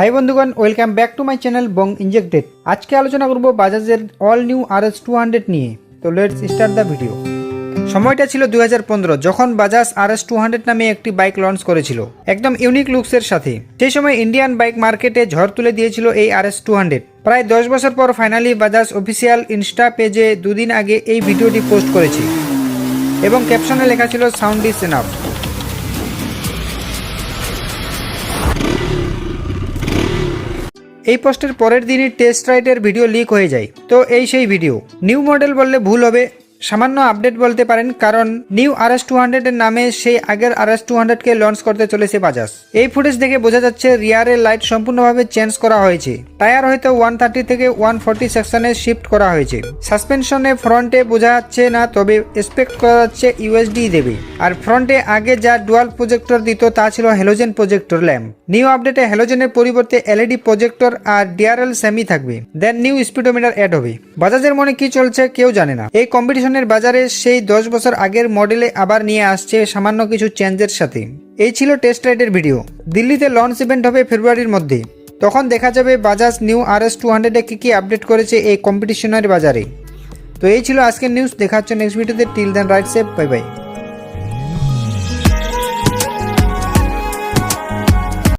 High বন্ধুগণ welcome back to my channel Bong injected আজকে আলোচনা করব বাজাজের all new R S two hundred নিয়ে। তো লেটস স্টার্ট দ্য ভিডিও সময়টা ছিল দু হাজার পনেরো, যখন Bajaj R S two hundred নামে একটি বাইক লঞ্চ করেছিল। একদম ইউনিক লুকসের সাথে। সেই সময় ইন্ডিয়ান বাইক মার্কেটে ঝড় তুলে দিয়েছিল এই আর এস টু হান্ড্রেড প্রায় দশ বছর পর ফাইনালি বাজাজ অফিসিয়াল ইনস্টা পেজে দুদিন আগে এই ভিডিওটি পোস্ট করেছে। এবং ক্যাপশনে লেখা ছিল সাউন্ড ইস এনাফ এই পোস্টের পরের দিনই টেস্ট রাইডের ভিডিও লিক হয়ে যায়। তো এই সেই ভিডিও নিউ মডেল বললে ভুল হবে। সামান্য আপডেট বলতে পারেন, কারণ নিউ আর এস টু হান্ড্রেডের নামে সেই আগের আর এস টু হান্ড্রেডকে লঞ্চ করতে চলেছে বাজাজ এই ফুটেজ দেখে বোঝা যাচ্ছে রিয়ারের লাইট সম্পূর্ণভাবে চেঞ্জ করা হয়েছে। টায়ার হয়তো ওয়ান থার্টি থেকে ওয়ান ফোর্টি সেকশনে শিফট করা হয়েছে। সাসপেনশনে ফ্রন্টে বোঝা যাচ্ছে না, তবে এক্সপেক্ট করা যাচ্ছে ইউএসডি দেবে। আর ফ্রন্টে আগে যা ডুয়াল প্রজেক্টর দিত, তা ছিল হ্যালোজেন প্রজেক্টর ল্যাম্প নিউ আপডেটে হ্যালোজেনের পরিবর্তে এলইডি প্রজেক্টর আর ডিআরএল সেমি থাকবে। দেন নিউ স্পিডোমিটার অ্যাড হবে। বাজাজের মনে কি চলছে কেউ জানে না। এই কম্পিটিশনের বাজারে সেই দশ বছর আগের মডেলে আবার নিয়ে আসছে সামান্য কিছু চেঞ্জের সাথে। এই ছিল টেস্ট রাইডের ভিডিও। দিল্লিতে লঞ্চ ইভেন্ট হবে ফেব্রুয়ারির মধ্যে। তখন দেখা যাবে Bajaj new R S two হান্ড্রেডে কী কী আপডেট করেছে এই কম্পিটিশনের বাজারে। তো এই ছিল আজকের নিউজ দেখা হচ্ছে নেক্সট ভিডিওতে till then right save bye bye